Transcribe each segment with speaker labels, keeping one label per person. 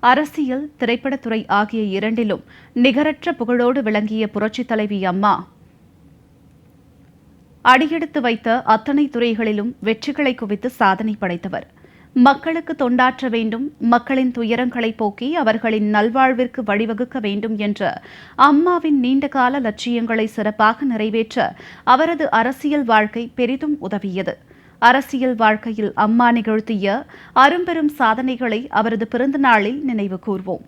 Speaker 1: அரசியல் திரைப்படத்துறை ஆகிய இரண்டிலும் நிகரற்ற புகழோடு விளங்கிய புரட்சித் தலைவி அம்மா. அடியெடுத்து வைத்த அத்தனை துறைகளிலும் வெற்றிகளை குவித்து சாதனை படைத்தவர். மக்களுக்கு தொண்டாற்ற வேண்டும் மக்களின் துயரங்களை போக்கி அவர்களின் நல்வாழ்விற்கு வழிவகுக்க வேண்டும் என்ற அம்மாவின் நீண்டகால லட்சியங்களை சிறப்பாக நிறைவேற்ற அவரது அரசியல் வாழ்க்கை பெரிதும் உதவியது. அரசியல் வாழ்க்கையில் அம்மா நிகழ்த்திய அரும்பெரும் சாதனைகளை அவரது பிறந்த நாளில் நினைவு கூர்வோம்.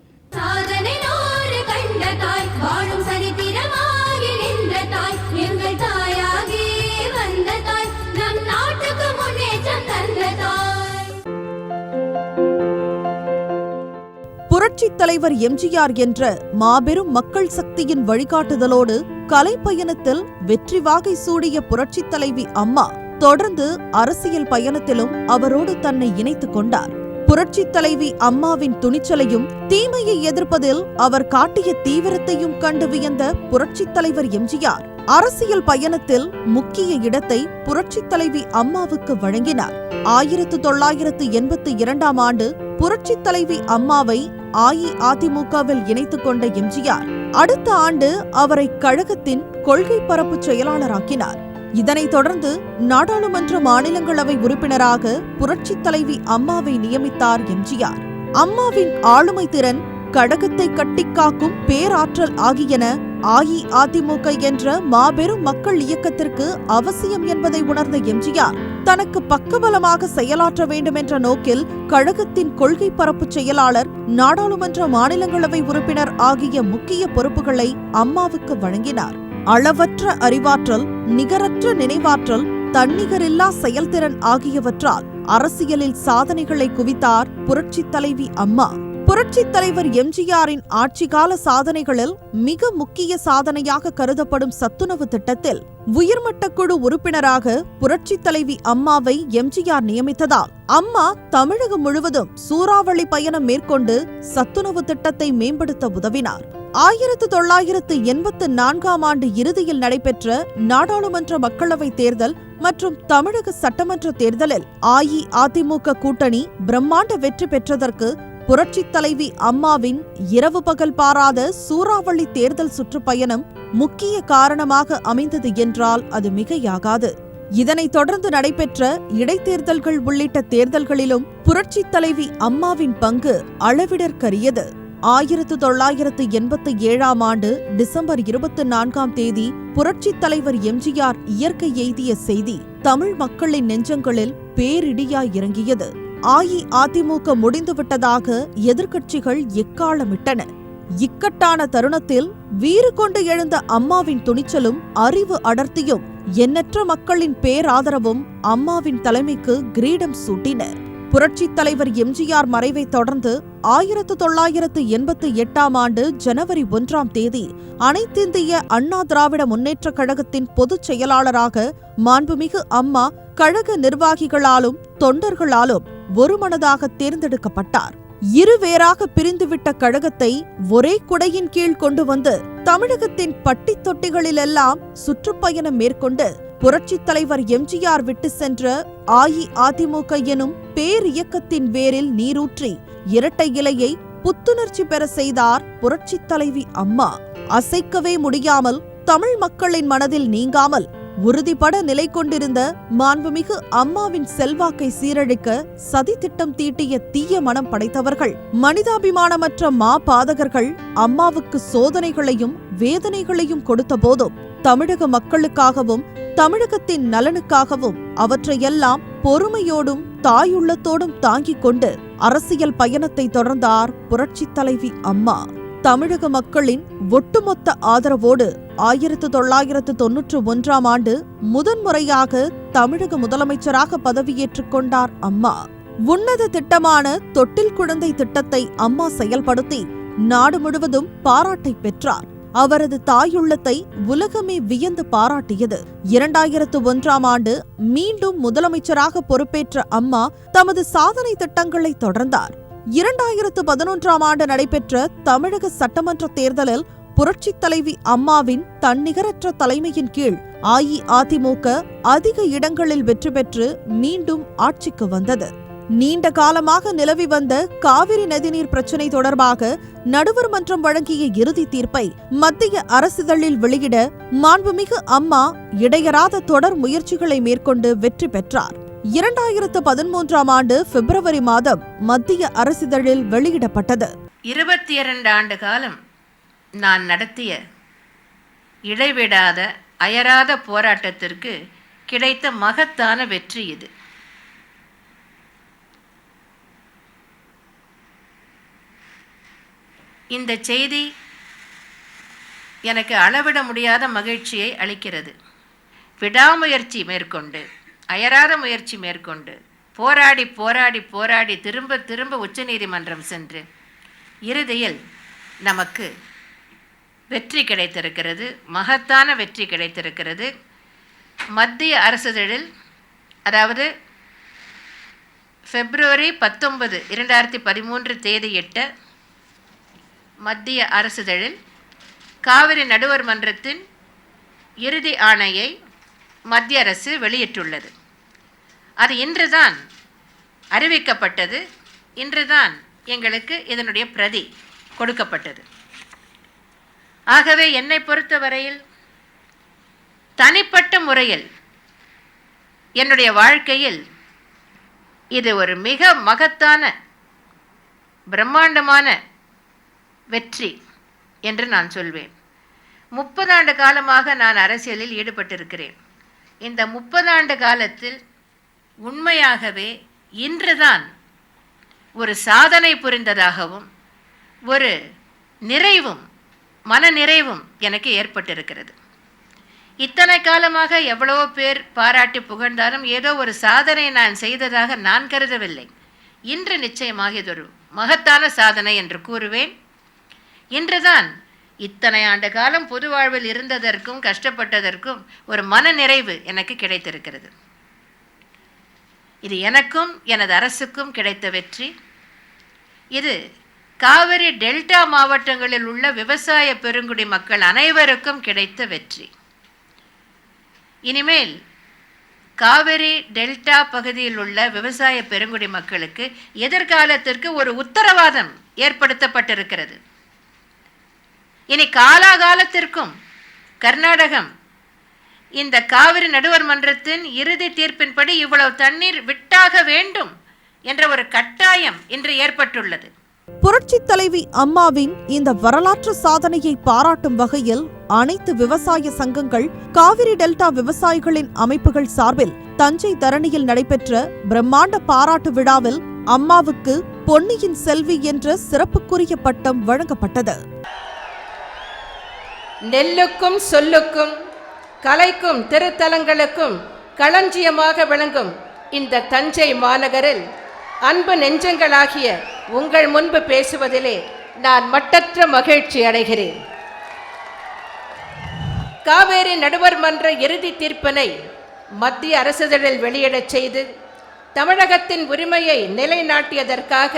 Speaker 2: புரட்சித் தலைவர் எம்ஜிஆர் என்ற மாபெரும் மக்கள் சக்தியின் வழிகாட்டுதலோடு கலைப்பயணத்தில் வெற்றி வாகை சூடிய புரட்சித் தலைவி அம்மா தொடர்ந்து அரசியல் பயணத்திலும் அவரோடு தன்னை இணைத்துக் கொண்டார். புரட்சித் தலைவி அம்மாவின் துணிச்சலையும் தீமையை எதிர்ப்பதில் அவர் காட்டிய தீவிரத்தையும் கண்டு வியந்த புரட்சித் தலைவர் எம்ஜிஆர் அரசியல் பயணத்தில் முக்கிய இடத்தை புரட்சித் தலைவி அம்மாவுக்கு வழங்கினார். ஆயிரத்து தொள்ளாயிரத்து எண்பத்தி இரண்டாம் ஆண்டு புரட்சித் தலைவி அம்மாவை அஇஅதிமுகவில் இணைத்துக் கொண்ட எம்ஜிஆர் அடுத்த ஆண்டு அவரை கழகத்தின் கொள்கை பரப்பு செயலாளராக்கினார். இதனைத் தொடர்ந்து நாடாளுமன்ற மாநிலங்களவை உறுப்பினராக புரட்சித் தலைவி அம்மாவை நியமித்தார் எம்ஜிஆர். அம்மாவின் ஆளுமை திறன் கடகத்தை கட்டிக்காக்கும் பேராற்றல் ஆகியன அஇஅதிமுக என்ற மாபெரும் மக்கள் இயக்கத்திற்கு அவசியம் என்பதை உணர்ந்த எம்ஜிஆர் தனக்கு பக்கபலமாக செயலாற்ற வேண்டும் என்ற நோக்கில் கழகத்தின் கொள்கை பரப்பு செயலாளர் நாடாளுமன்ற மாநிலங்களவை உறுப்பினர் ஆகிய முக்கிய பொறுப்புகளை அம்மாவுக்கு வழங்கினார். அளவற்ற அறிவாற்றல் நிகரற்ற நினைவாற்றல் தன்னிகரில்லா செயல்திறன் ஆகியவற்றால் அரசியலில் சாதனைகளை குவித்தார் புரட்சித் தலைவி அம்மா. புரட்சித் தலைவர் எம்ஜிஆரின் ஆட்சிகால சாதனைகளில் மிக முக்கிய சாதனையாக கருதப்படும் சத்துணவு திட்டத்தில் உயர்மட்ட குழு உறுப்பினராக புரட்சித் தலைவி அம்மாவை எம்ஜிஆர் நியமித்ததால் அம்மா தமிழகம் முழுவதும் சூறாவளி பயணம் மேற்கொண்டு சத்துணவு திட்டத்தை மேம்படுத்த உதவினார். ஆயிரத்து தொள்ளாயிரத்து எண்பத்து நான்காம் ஆண்டு இறுதியில் நடைபெற்ற நாடாளுமன்ற மக்களவைத் தேர்தல் மற்றும் தமிழக சட்டமன்ற தேர்தலில் அஇஅதிமுக கூட்டணி பிரம்மாண்ட வெற்றி பெற்றதற்கு புரட்சித் தலைவி அம்மாவின் இரவு பகல் பாராத சூறாவளி தேர்தல் சுற்றுப்பயணம் முக்கிய காரணமாக அமைந்தது என்றால் அது மிகையாகாது. இதனைத் தொடர்ந்து நடைபெற்ற இடைத்தேர்தல்கள் உள்ளிட்ட தேர்தல்களிலும் புரட்சித் தலைவி அம்மாவின் பங்கு அளவிடற்கரியது. ஆயிரத்து தொள்ளாயிரத்து எண்பத்தி ஏழாம் ஆண்டு டிசம்பர் இருபத்தி நான்காம் தேதி புரட்சித் தலைவர் எம்ஜிஆர் இயற்கை எய்திய செய்தி தமிழ் மக்களின் நெஞ்சங்களில் பேரிடியாய் இறங்கியது. அஇஅதிமுக முடிந்துவிட்டதாக எதிர்க்கட்சிகள் எக்காலமிட்டன. இக்கட்டான தருணத்தில் வீறு கொண்டு எழுந்த அம்மாவின் துணிச்சலும் அறிவு அடர்த்தியும் எண்ணற்ற மக்களின் பேராதரவும் அம்மாவின் தலைமைக்கு கிரீடம் சூட்டின. புரட்சித் தலைவர் எம்ஜிஆர் மறைவைத் தொடர்ந்து ஆயிரத்து தொள்ளாயிரத்து எண்பத்தி எட்டாம் ஆண்டு ஜனவரி ஒன்றாம் தேதி அனைத்திந்திய அண்ணா திராவிட முன்னேற்றக் கழகத்தின் பொதுச் செயலாளராக மாண்புமிகு அம்மா கழக நிர்வாகிகளாலும் தொண்டர்களாலும் ஒருமனதாக தேர்ந்தெடுக்கப்பட்டார். இருவேறாக பிரிந்துவிட்ட கழகத்தை ஒரே குடையின் கீழ் கொண்டு வந்து தமிழகத்தின் பட்டித் தொட்டிகளிலெல்லாம் சுற்றுப்பயணம் மேற்கொண்டு புரட்சித் தலைவர் எம்ஜிஆர் விட்டு சென்ற அஇஅதிமுக எனும் பேரியக்கத்தின் வேரில் நீரூற்றி இரட்டை இலையை புத்துணர்ச்சி பெற செய்தார் புரட்சித் தலைவி அம்மா. அசைக்கவே முடியாமல் தமிழ் மக்களின் மனதில் நீங்காமல் உறுதிபட நிலை கொண்டிருந்த மாண்புமிகு அம்மாவின் செல்வாக்கை சீரழிக்க சதி திட்டம் தீட்டிய தீய மனம் படைத்தவர்கள் மனிதாபிமானமற்ற மா பாதகர்கள் அம்மாவுக்கு சோதனைகளையும் வேதனைகளையும் கொடுத்த போதும் தமிழக மக்களுக்காகவும் தமிழகத்தின் நலனுக்காகவும் அவற்றையெல்லாம் பொறுமையோடும் தாயுள்ளத்தோடும் தாங்கிக் கொண்டு அரசியல் பயணத்தை தொடர்ந்தார் புரட்சித் தலைவி அம்மா. தமிழக மக்களின் ஒட்டுமொத்த ஆதரவோடு ஆயிரத்து தொள்ளாயிரத்து தொன்னூற்று ஒன்றாம் ஆண்டு முதன்முறையாக தமிழக முதலமைச்சராக பதவியேற்றுக் கொண்டார் அம்மா. உன்னத திட்டமான தொட்டில் குழந்தை திட்டத்தை அம்மா செயல்படுத்தி நாடு முழுவதும் பாராட்டை பெற்றார். அவரது தாயுள்ளத்தை உலகமே வியந்து பாராட்டியது. இரண்டாயிரத்து ஒன்றாம் ஆண்டு மீண்டும் முதலமைச்சராக பொறுப்பேற்ற அம்மா தமது சாதனை திட்டங்களை தொடர்ந்தார். இரண்டாயிரத்து பதினொன்றாம் ஆண்டு நடைபெற்ற தமிழக சட்டமன்ற தேர்தலில் புரட்சித் தலைவி அம்மாவின் தன்னிகரற்ற தலைமையின் கீழ் அஇஅதிமுக அதிக இடங்களில் வெற்றி பெற்று மீண்டும் ஆட்சிக்கு வந்தது. நீண்ட காலமாக நிலவி வந்த காவிரி நதிநீர் பிரச்சினை தொடர்பாக நடுவர் மன்றம் வழங்கிய இறுதி தீர்ப்பை மத்திய அரசிதழில் வெளியிட மாண்புமிகு அம்மா இடையறாத தொடர் முயற்சிகளை மேற்கொண்டு வெற்றி பெற்றார். இரண்டாயிரத்து பதிமூன்றாம் ஆண்டு பிப்ரவரி மாதம் மத்திய அரசிதழில் வெளியிடப்பட்டது.
Speaker 3: இருபத்தி இரண்டு ஆண்டு காலம் நான் நடத்திய இடைவிடாத அயராத போராட்டத்திற்கு கிடைத்த மகத்தான வெற்றி இது. இந்த செய்தி எனக்கு அளவிட முடியாத மகிழ்ச்சியை அளிக்கிறது. விடாமுயற்சி மேற்கொண்டு அயராத முயற்சி மேற்கொண்டு போராடி போராடி போராடி திரும்ப திரும்ப உச்சநீதிமன்றம் சென்று இறுதியில் நமக்கு வெற்றி கிடைத்திருக்கிறது மகத்தான வெற்றி கிடைத்திருக்கிறது. மத்திய அரசுதழில் அதாவது பிப்ரவரி பத்தொன்பது இரண்டாயிரத்தி பதிமூன்று தேதியிட்ட மத்திய அரசுதழில் காவிரி நடுவர் மன்றத்தின் இறுதி ஆணையை மத்திய அரசு வெளியிட்டுள்ளது. அது இன்றுதான் அறிவிக்கப்பட்டது. இன்றுதான் எங்களுக்கு இதனுடைய பிரதி கொடுக்கப்பட்டது. ஆகவே என்னை பொறுத்தவரையில் தனிப்பட்ட முறையில் என்னுடைய வாழ்க்கையில் இது ஒரு மிக மகத்தான பிரம்மாண்டமான வெற்றி என்று நான் சொல்வேன். முப்பதாண்டு காலமாக நான் அரசியலில் ஈடுபட்டிருக்கிறேன். இந்த முப்பதாண்டு காலத்தில் உண்மையாகவே இன்றுதான் ஒரு சாதனை புரிந்ததாகவும் ஒரு நிறைவும் மன நிறைவும் எனக்கு ஏற்பட்டிருக்கிறது. இத்தனை காலமாக எவ்வளவோ பேர் பாராட்டி புகழ்ந்தாலும் ஏதோ ஒரு சாதனை நான் செய்ததாக நான் கருதவில்லை. இன்று நிச்சயமாக இது ஒரு மகத்தான சாதனை என்று கூறுவேன். இன்றுதான் இத்தனை ஆண்டு காலம் பொது வாழ்வில் இருந்ததற்கும் கஷ்டப்பட்டதற்கும் ஒரு மன நிறைவு எனக்கு கிடைத்திருக்கிறது. இது எனக்கும் எனது அரசுக்கும் கிடைத்த வெற்றி. இது காவிரி டெல்டா மாவட்டங்களில் உள்ள விவசாய பெருங்குடி மக்கள் அனைவருக்கும் கிடைத்த வெற்றி. இனிமேல் காவிரி டெல்டா பகுதியில் உள்ள விவசாய பெருங்குடி மக்களுக்கு எதிர்காலத்திற்கு ஒரு உத்தரவாதம் ஏற்படுத்தப்பட்டிருக்கிறது. இனி காலாகாலத்திற்கும் கர்நாடகம். இந்த காவிரி நடுவர் மன்றத்தின் இறுதி தீர்ப்பின்படி இவ்வளவு தண்ணீர் விட்டாக வேண்டும் என்ற ஒரு கட்டாயம் இன்று ஏற்பட்டுள்ளது.
Speaker 2: புரட்சித் தலைவி அம்மாவின் இந்த வரலாற்று சாதனையை பாராட்டும் வகையில் அனைத்து விவசாய சங்கங்கள் காவிரி டெல்டா விவசாயிகளின் அமைப்புகள் சார்பில் தஞ்சை தரணியில் நடைபெற்ற பிரம்மாண்ட பாராட்டு விழாவில் அம்மாவுக்கு பொன்னியின் செல்வி என்ற சிறப்புக்குரிய பட்டம் வழங்கப்பட்டது.
Speaker 4: நெல்லுக்கும் சொல்லுக்கும் கலைக்கும் திருத்தலங்களுக்கும் களஞ்சியமாக விளங்கும் இந்த தஞ்சை மாநகரில் அன்பு நெஞ்சங்களாகிய உங்கள் முன்பு பேசுவதிலே நான் மட்டற்ற மகிழ்ச்சி அடைகிறேன். காவேரி நடுவர் மன்ற இறுதி தீர்ப்பினை மத்திய அரசுதழில் வெளியிடச் செய்து தமிழகத்தின் உரிமையை நிலைநாட்டியதற்காக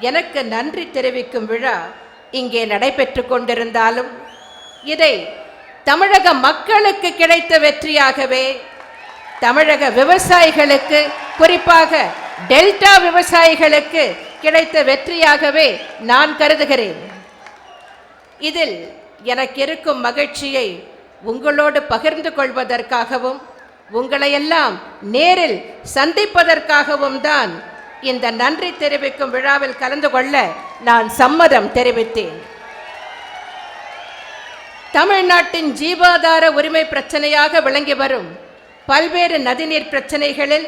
Speaker 4: எனக்கு நன்றி தெரிவிக்கும் விழா இங்கே நடைபெற்று கொண்டிருந்தாலும் இதை தமிழக மக்களுக்கு கிடைத்த வெற்றியாகவே தமிழக விவசாயிகளுக்கு குறிப்பாக டெல்டா விவசாயிகளுக்கு கிடைத்த வெற்றியாகவே நான் கருதுகிறேன். இதில் எனக்கு இருக்கும் மகிழ்ச்சியை உங்களோடு பகிர்ந்து கொள்வதற்காகவும் உங்களையெல்லாம் நேரில் சந்திப்பதற்காகவும் தான் இந்த நன்றி தெரிவிக்கும் விழாவில் கலந்து கொள்ள நான் சம்மதம் தெரிவித்தேன். தமிழ்நாட்டின் ஜீவாதார உரிமை பிரச்சனையாக விளங்கி வரும் பல்வேறு நதிநீர் பிரச்சனைகளில்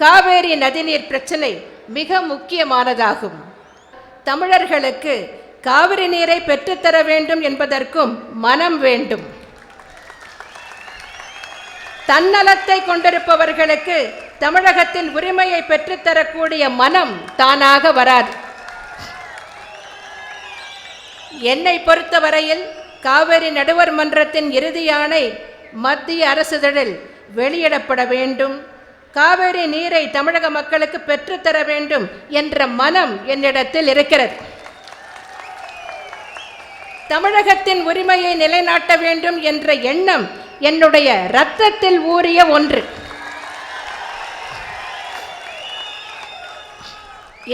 Speaker 4: காவேரி நதிநீர் பிரச்சனை மிக முக்கியமானதாகும். தமிழர்களுக்கு காவிரி நீரை பெற்றுத்தர வேண்டும் என்பதற்கும் மனம் வேண்டும். தன்னலத்தை கொண்டிருப்பவர்களுக்கு தமிழகத்தின் உரிமையை பெற்றுத்தரக்கூடிய மனம் தானாக வராது. என்னை பொறுத்தவரையில் காவிரி நடுவர் மன்றத்தின் இறுதி ஆணை மத்திய அரசுதழில் வெளியிடப்பட வேண்டும். காவிரி நீரை தமிழக மக்களுக்கு பெற்றுத்தர வேண்டும் என்ற மனம் என்னிடத்தில் இருக்கிறது. தமிழகத்தின் உரிமையை நிலைநாட்ட வேண்டும் என்ற எண்ணம் என்னுடைய இரத்தத்தில் ஊறிய ஒன்று.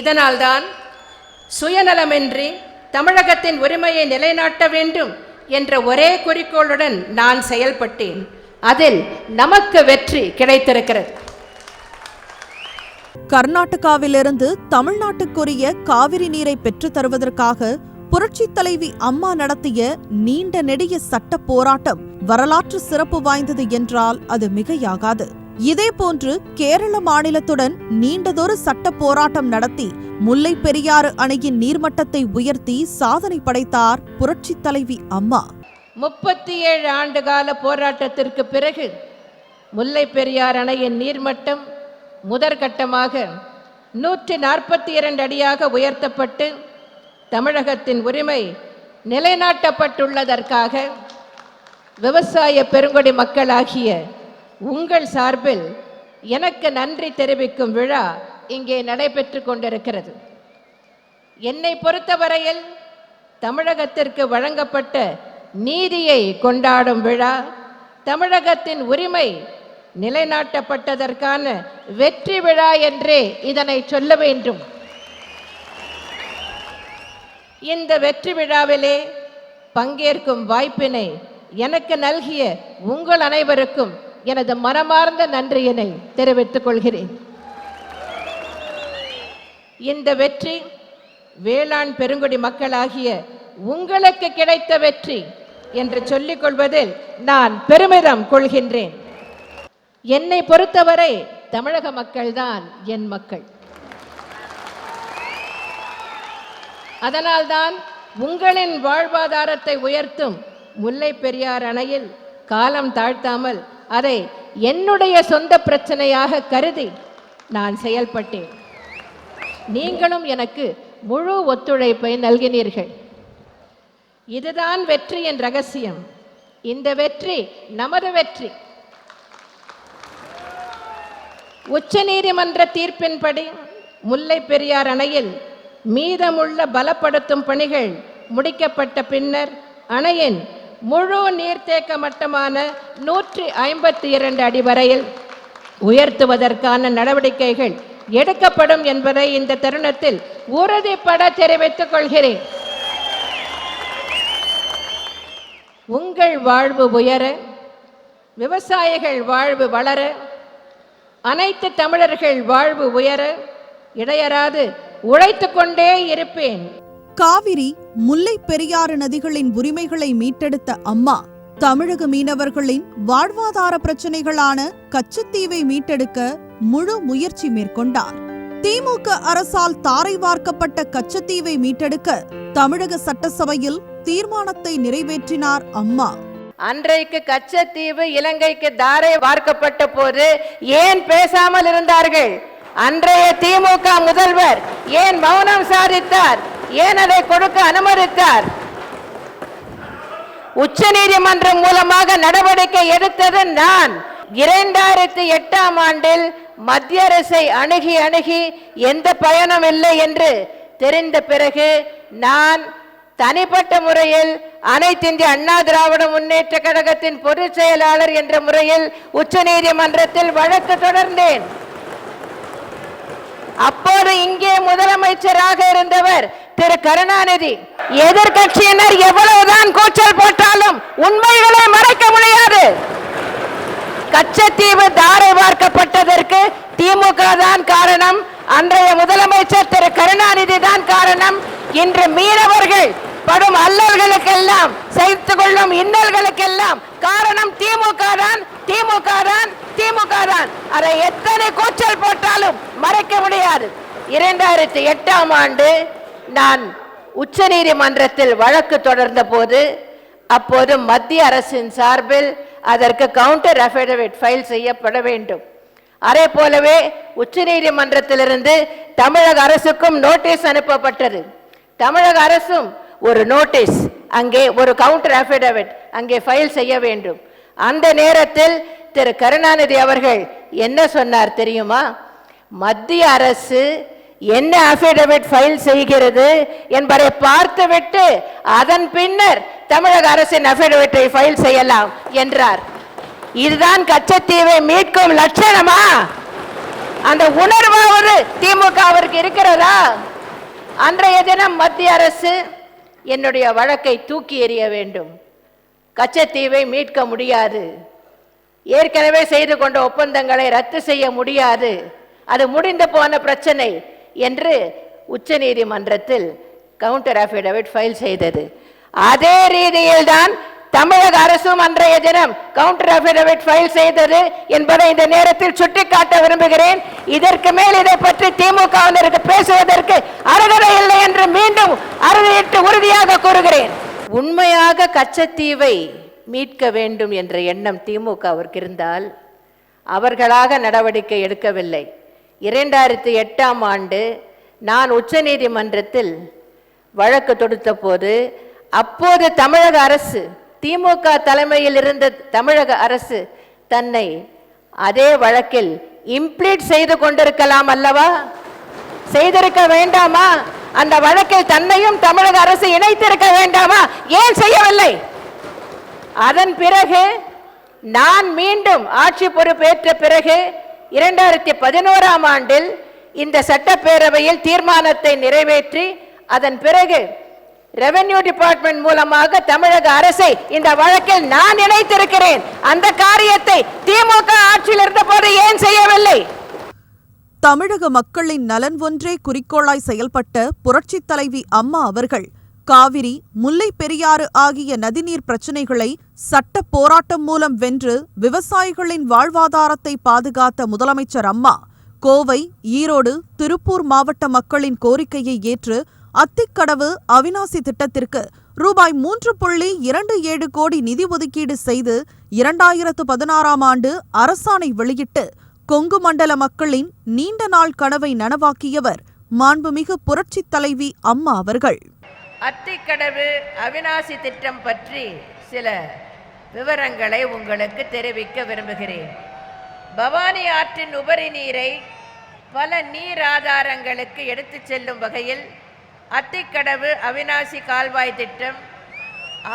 Speaker 4: இதனால்தான் சுயநலமின்றி தமிழகத்தின் உரிமையை நிலைநாட்ட வேண்டும் என்ற ஒரே குறிக்கோளுடன் நான் செயல்பட்டேன். அதில் நமக்கு வெற்றி கிடைத்திருக்கிறது.
Speaker 2: கர்நாடகாவிலிருந்து தமிழ்நாட்டுக்குரிய காவிரி நீரை பெற்றுத் தருவதற்காக புரட்சி தலைவி அம்மா நடத்திய நீண்ட நெடிய சட்ட போராட்டம் வரலாற்று சிறப்பு வாய்ந்தது என்றால் அது மிகையாகாது. இதேபோன்று கேரள மாநிலத்துடன் நீண்டதொரு சட்ட போராட்டம் நடத்தி முல்லை பெரியாறு அணையின் நீர்மட்டத்தை உயர்த்தி சாதனை படைத்தார் புரட்சி தலைவி அம்மா.
Speaker 4: முப்பத்தி ஏழு ஆண்டு கால போராட்டத்திற்கு பிறகு முல்லை பெரியார் அணையின் நீர்மட்டம் முதற்கட்டமாக நூற்றி நாற்பத்தி இரண்டு அடியாக உயர்த்தப்பட்டு தமிழகத்தின் உரிமை நிலைநாட்டப்பட்டுள்ளதற்காக விவசாய பெருங்கொடி மக்களாகிய உங்கள் சார்பில் எனக்கு நன்றி தெரிவிக்கும் விழா இங்கே நடைபெற்று கொண்டிருக்கிறது. என்னை பொறுத்தவரையில் தமிழகத்திற்கு வழங்கப்பட்ட நீதியை கொண்டாடும் விழா தமிழகத்தின் உரிமை நிலைநாட்டப்பட்டதற்கான வெற்றி விழா என்றே இதனை சொல்ல வேண்டும். இந்த வெற்றி விழாவிலே பங்கேற்கும் வாய்ப்பினை எனக்கு நல்கிய உங்கள் அனைவருக்கும் எனது மனமார்ந்த நன்றியினை தெரிவித்துக் கொள்கிறேன். இந்த வெற்றி வேளாண் பெருங்குடி மக்களாகிய உங்களுக்கு கிடைத்த வெற்றி என்று சொல்லிக் கொள்வதில் நான் பெருமிதம் கொள்கின்றேன். என்னை பொறுத்தவரை தமிழக மக்கள்தான் என் மக்கள். அதனால்தான் உங்களின் வாழ்வாதாரத்தை உயர்த்தும் முல்லை பெரியார் அணையில் காலம் தாழ்த்தாமல் அதை என்னுடைய சொந்த பிரச்சனையாக கருதி நான் செயல்பட்டேன். நீங்களும் எனக்கு முழு ஒத்துழைப்பை நல்கினீர்கள். இதுதான் வெற்றியின் ரகசியம். இந்த வெற்றி நமது வெற்றி. உச்சநீதிமன்ற தீர்ப்பின்படி முல்லை பெரியார் அணையில் மீதமுள்ள பலப்படுத்தும் பணிகள் முடிக்கப்பட்ட பின்னர் அணையின் முழு நீர்த்தேக்க மட்டமான நூற்றி ஐம்பத்தி இரண்டு அடி வரையில் உயர்த்துவதற்கான நடவடிக்கைகள் எடுக்கப்படும் என்பதை இந்த தருணத்தில் உறுதிப்பட தெரிவித்துக் கொள்கிறேன். உங்கள் வாழ்வு உயர விவசாயிகள் வாழ்வு வளர அனைத்து தமிழர்கள் வாழ்வு உயர இடையராது உழைத்து கொண்டே இருப்பேன்.
Speaker 2: காவிரி முல்லை பெரியாறு நதிகளின் உரிமைகளை மீட்டெடுத்த அம்மா தமிழக மீனவர்களின் வாழ்வாதார பிரச்சனைகளான கச்சத்தீவை மீட்டெடுக்க முழு முயற்சி மேற்கொண்டார். திமுக அரசால் தாரை வார்க்கப்பட்ட கச்சத்தீவை மீட்டெடுக்க தமிழக சட்டசபையில் தீர்மானத்தை நிறைவேற்றினார் அம்மா.
Speaker 4: அன்றைக்கு கச்சத்தீவு இலங்கைக்கு தாரை வார்க்கப்பட்ட போது ஏன் பேசாமல் இருந்தார்கள்? அன்றைய திமுக முதல்வர் ஏன் மௌனம் சாதித்தார்? ஏன் அதை கொடுக்க அனுமதித்தார்? உச்ச நீதிமன்றம் மூலமாக நடவடிக்கை எடுத்தது நான். இரண்டாயிரத்தி எட்டாம் ஆண்டில் மத்திய அரசை அணுகி அணுகி எந்த பயனும் இல்லை என்று தெரிந்த பிறகு நான் தனிப்பட்ட முறையில் அனைத்து இந்திய அண்ணா திராவிட முன்னேற்ற கழகத்தின் பொதுச் செயலாளர் என்ற முறையில் உச்ச நீதிமன்றத்தில் வழக்கு தொடர்ந்தேன். அப்போது இங்கே முதலமைச்சராக இருந்தவர் திரு கருணாநிதி எதிர்கட்சியினர் எவ்வளவுதான் கூச்சல் போட்டாலும் உண்மைகளை மறைக்க முடியாது. கச்சத்தீவு தாரை பார்க்கப்பட்டதற்கு திமுக தான் காரணம். அன்றைய முதலமைச்சர் திரு கருணாநிதி தான் காரணம். இன்று மீனவர்கள் படும் அல்லல்களுக்கெல்லாம் சகித்து கொள்ளும் இன்னல்களுக்கெல்லாம் காரணம் திமுக தான் திமுக தான் திமுக தான். அதை எத்தனை கூச்சல் போட்டாலும் மறைக்க முடியாது. இரண்டாயிரத்தி எட்டாம் ஆண்டு நான் உச்சநீதிமன்றத்தில் வழக்கு தொடர்ந்த போது அப்போது மத்திய அரசின் சார்பில் அதற்கு கவுண்டர் அஃபிடவிட் ஃபைல் செய்யப்பட வேண்டும். அதே போலவே உச்ச நீதிமன்றத்திலிருந்து தமிழக அரசுக்கும் நோட்டீஸ் அனுப்பப்பட்டது. தமிழக அரசும் ஒரு நோட்டீஸ் அங்கே ஒரு கவுண்டர் அஃபிடவிட் அங்கே ஃபைல் செய்ய வேண்டும். அந்த நேரத்தில் திரு. கருணாநிதி அவர்கள் என்ன சொன்னார் தெரியுமா? மத்திய அரசு என்ன அபிடவிட் ஃபைல் செய்கிறது என்பதை பார்த்துவிட்டு அதன் பின்னர் தமிழக அரசின் அபிடவிட்டை ஃபைல் செய்யலாம் என்றார். இதுதான் கச்சத்தீவை மீட்கும் லட்சணமா? அந்த உணர்வாவது திமுகவிற்கு இருக்கிறதா? அன்றைய தினம் மத்திய அரசு என்னுடைய வழக்கை தூக்கி எறிய வேண்டும். கச்சத்தீவை மீட்க முடியாது. ஏற்கனவே செய்து கொண்ட ஒப்பந்தங்களை ரத்து செய்ய முடியாது. அது முடிந்து போன பிரச்சனை. என்று உச்சநீதிமன்றத்தில் கவுண்டர் அஃபிடவிட் ஃபைல் செய்தது. அதே ரீதியில் தான் தமிழக அரசும் அன்றைய தினம் கவுண்டர் அபிடவிட் ஃபைல் செய்தது என்பதை இந்த நேரத்தில் சுட்டிக்காட்ட விரும்புகிறேன். இதற்கு மேல் இதை பற்றி திமுகவினருக்கு பேசுவதற்கு அருகதை இல்லை என்று மீண்டும் அறுதியிட்டு உறுதியாக கூறுகிறேன். உண்மையாக கச்சத்தீவை மீட்க வேண்டும் என்ற எண்ணம் திமுகவிற்கு இருந்தால் அவர்களாக நடவடிக்கை எடுக்கவில்லை. இரண்டாயிரத்தி எட்டாம் ஆண்டு நான் உச்சநீதிமன்றத்தில் வழக்கு தொடுத்த போது அப்போது தமிழக அரசு திமுக தலைமையில் இருந்த தமிழக அரசு தன்னை அதே வழக்கில் இம்ப்ளீட் செய்து கொண்டிருக்கலாம் அல்லவா? செய்திருக்க வேண்டாமா? அந்த வழக்கில் தன்னையும் தமிழக அரசு இணைத்திருக்க வேண்டாமா? ஏன் செய்யவில்லை? அதன் பிறகு நான் மீண்டும் ஆட்சி பொறுப்பேற்ற பிறகு இரண்டாயிரத்தி பதினோராம் ஆண்டில் இந்த சட்டப்பேரவையில் தீர்மானத்தை நிறைவேற்றி அதன் பிறகு ரெவென்யூ டிபார்ட்மெண்ட் மூலமாக தமிழக அரசை இந்த வழக்கில் நான் இணைத்திருக்கிறேன். அந்த காரியத்தை திமுக ஆட்சியில் இருந்தபோது ஏன் செய்யவில்லை?
Speaker 2: தமிழக மக்களின் நலன் ஒன்றே குறிக்கோளாய் செயல்பட்ட புரட்சித் தலைவி அம்மா அவர்கள் காவிரி முல்லை பெரியாறு ஆகிய நதிநீர் பிரச்சினைகளை சட்ட போராட்டம் மூலம் வென்று விவசாயிகளின் வாழ்வாதாரத்தை பாதுகாத்த முதலமைச்சர் அம்மா கோவை ஈரோடு திருப்பூர் மாவட்ட மக்களின் கோரிக்கையை ஏற்று அத்திக்கடவு அவினாசி திட்டத்திற்கு ரூபாய் மூன்று புள்ளி இரண்டு ஏழு கோடி நிதி ஒதுக்கீடு செய்து இரண்டாயிரத்து பதினாறாம் ஆண்டு அரசாணை வெளியிட்டு கொங்கு மண்டல மக்களின் நீண்ட நாள் கனவை நனவாக்கியவர் மாண்புமிகு புரட்சித் தலைவி அம்மா அவர்கள்.
Speaker 4: அத்திக்கடவு அவினாசி திட்டம் பற்றி சில விவரங்களை உங்களுக்கு தெரிவிக்க விரும்புகிறேன். பவானி ஆற்றின் உபரி நீரை பல நீர் ஆதாரங்களுக்கு எடுத்துச் செல்லும் வகையில் அத்திக்கடவு அவினாசி கால்வாய் திட்டம்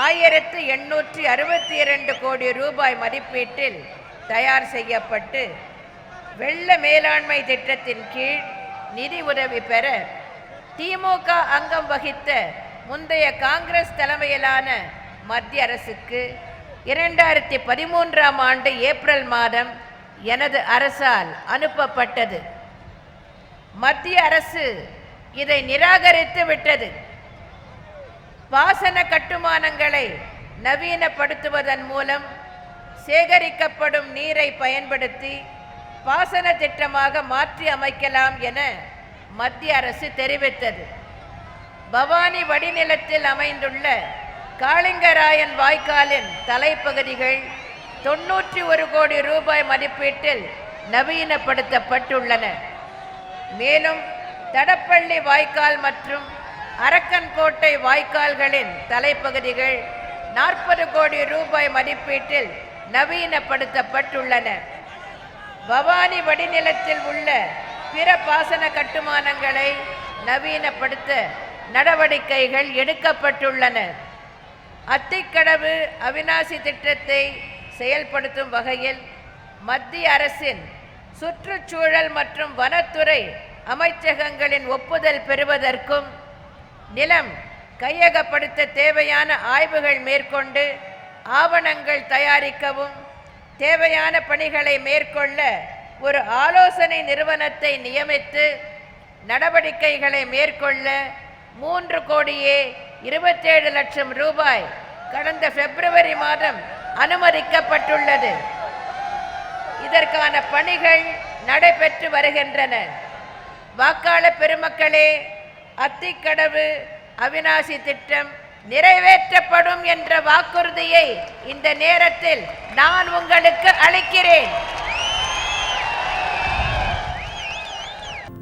Speaker 4: ஆயிரத்து எண்ணூற்றி அறுபத்தி இரண்டு கோடி ரூபாய் மதிப்பீட்டில் தயார் செய்யப்பட்டு வெள்ள மேலாண்மை திட்டத்தின் கீழ் நிதி உதவி பெற திமுக அங்கம் வகித்த முந்தைய காங்கிரஸ் தலைமையிலான மத்திய அரசுக்கு இரண்டாயிரத்தி பதிமூன்றாம் ஆண்டு ஏப்ரல் மாதம் எனது அரசால் அனுப்பப்பட்டது. மத்திய அரசு இதை நிராகரித்து விட்டது. பாசன கட்டுமானங்களை நவீனப்படுத்துவதன் மூலம் சேகரிக்கப்படும் நீரை பயன்படுத்தி பாசன திட்டமாக மாற்றி அமைக்கலாம் என மத்திய அரசு தெரிவித்தது. பவானி வடிநிலத்தில் அமைந்துள்ள காளிங்கராயன் வாய்க்காலின் தலைப்பகுதிகள் தொன்னூற்றி ஒரு கோடி ரூபாய் மதிப்பீட்டில் நவீனப்படுத்தப்பட்டுள்ளன. மேலும் தடப்பள்ளி வாய்க்கால் மற்றும் அரக்கன்கோட்டை வாய்க்கால்களின் தலைப்பகுதிகள் நாற்பது கோடி ரூபாய் மதிப்பீட்டில் நவீனப்படுத்தப்பட்டுள்ளன. பவானி வடிநிலத்தில் உள்ள பிற பாசன கட்டுமானங்களை நவீனப்படுத்த நடவடிக்கைகள் எடுக்கப்பட்டுள்ளன. அத்திக்கடவு அவினாசி திட்டத்தை செயல்படுத்தும் வகையில் மத்திய அரசின் சுற்றுச்சூழல் மற்றும் வனத்துறை அமைச்சகங்களின் ஒப்புதல் பெறுவதற்கும் நிலம் கையகப்படுத்த தேவையான ஆய்வுகள் மேற்கொண்டு ஆவணங்கள் தயாரிக்கவும் தேவையான பணிகளை மேற்கொள்ள ஒரு ஆலோசனை நிறுவனத்தை நியமித்து நடவடிக்கைகளை மேற்கொள்ள மூன்று கோடியே இருபத்தேழு லட்சம் ரூபாய் கடந்த பிப்ரவரி மாதம் அனுமதிக்கப்பட்டுள்ளது. இதற்கான பணிகள் நடைபெற்று வருகின்றன. வாக்காள பெருமக்களே அத்திக்கடவு அவினாசி திட்டம் நிறைவேற்றப்படும் என்ற வாக்குறுதியை இந்த நேரத்தில் நான் உங்களுக்கு அளிக்கிறேன்.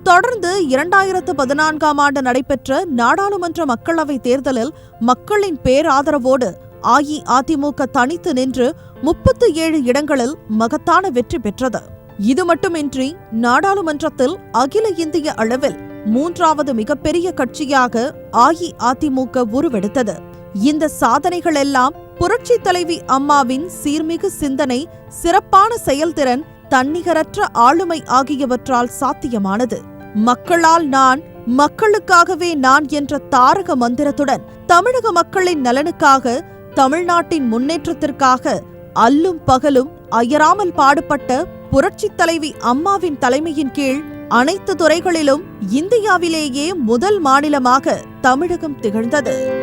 Speaker 2: தொடர்ந்து இரண்டாயிரத்து பதினான்காம் ஆண்டு நடைபெற்ற நாடாளுமன்ற மக்களவைத் தேர்தலில் மக்களின் பேராதரவோடு அஇஅதிமுக தனித்து நின்று முப்பத்து ஏழு இடங்களில் மகத்தான வெற்றி பெற்றது. இது மட்டுமின்றி நாடாளுமன்றத்தில் அகில இந்திய அளவில் மூன்றாவது மிகப்பெரிய கட்சியாக அஇஅதிமுக உருவெடுத்தது. இந்த சாதனைகளெல்லாம் புரட்சித் தலைவி அம்மாவின் சீர்மிகு சிந்தனை சிறப்பான செயல்திறன் தன்னிகரற்ற ஆளுமை ஆகியவற்றால் சாத்தியமானது. மக்களால் நான் மக்களுக்காகவே நான் என்ற தாரக மந்திரத்துடன் தமிழக மக்களின் நலனுக்காக தமிழ்நாட்டின் முன்னேற்றத்திற்காக அல்லும் பகலும் அயராமல் பாடுபட்ட புரட்சித் தலைவி அம்மாவின் தலைமையின் கீழ் அனைத்து துறைகளிலும் இந்தியாவிலேயே முதல் மாநிலமாக தமிழகம் திகழ்ந்தது.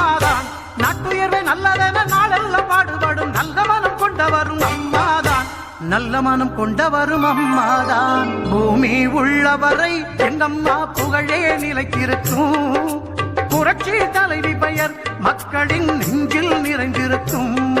Speaker 5: நல்லதென நாளெல்லாம் பாடுபடும் நல்ல மனம் கொண்டவரும் அம்மாதான். நல்ல மனம் கொண்டவரும் அம்மாதான். பூமி உள்ளவரை எங்கம்மா புகழே நிலைத்திருக்கும். புரட்சி தலைவி பெயர் மக்களின் நெஞ்சில் நிறைந்திருக்கும்.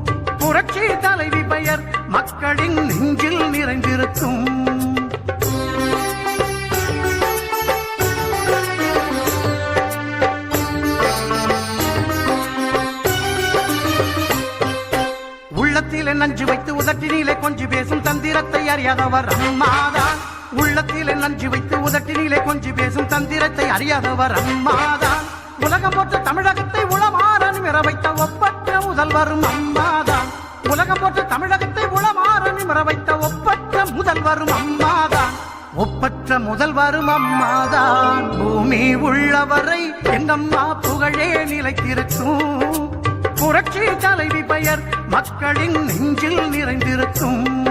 Speaker 5: புரட்சி தலைவி பெயர் மக்களின் நெஞ்சில் நிறைந்திருக்கும். உள்ளத்திலே நஞ்சு வைத்து உதட்டினிலே கொஞ்சி பேசும் தந்திரத்தை அறியாதவர் அம்மாதான் உள்ளத்திலே நஞ்சு வைத்து உதட்டினிலே கொஞ்சி பேசும் தந்திரத்தை அறியாதவர் அம்மாதான் உலகம் போட்ட தமிழகத்தை உளமாறன் நிமிர வைத்த ஒப்பற்ற முதல்வரும் அம்மா. உலகம் தமிழகத்தை உளமாற நிமிர வைத்த ஒப்பற்ற முதல்வரும் அம்மாதான். ஒப்பற்ற முதல்வரும் அம்மாதான். பூமி உள்ளவரை எங்கம்மா புகழே நிலைத்திருக்கும். புரட்சி தலைவி பெயர் மக்களின் நெஞ்சில் நிறைந்திருக்கும்.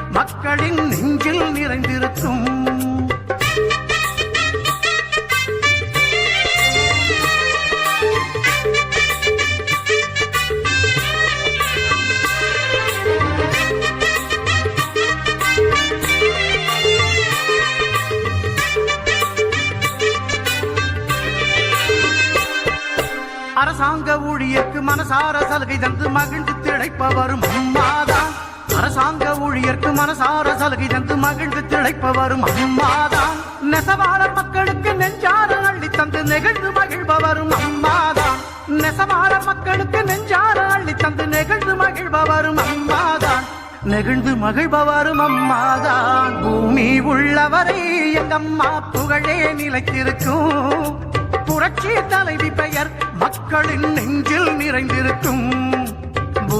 Speaker 5: மக்களின் நெஞ்சில் நிறைந்திருக்கும். அரசாங்க ஊழியருக்கு மனசார சலுகை தந்து மகிழ்ந்து திளைப்பவரும் அம்மாதான் அரசாங்க ஊழியர்க்கு மனசார சலுகை தந்து மகிழ்ந்து திளைப்பவரும் அம்மாதான். நெசவார மக்களுக்கு நெஞ்சார அள்ளி தந்து நெகிழ்ந்து மகிழ்பவரும் அம்மாதான். நெசவார மக்களுக்கு நெஞ்சார அள்ளி தந்து நெகிழ்ந்து மகிழ்பவரும் அம்மாதான். நெகிழ்ந்து மகிழ்பவரும் அம்மாதான். பூமி உள்ளவரை எங்கம்மா புகழே நிலைத்திருக்கும். புரட்சி தலைவி பெயர் மக்களின் நெஞ்சில் நிறைந்திருக்கும்.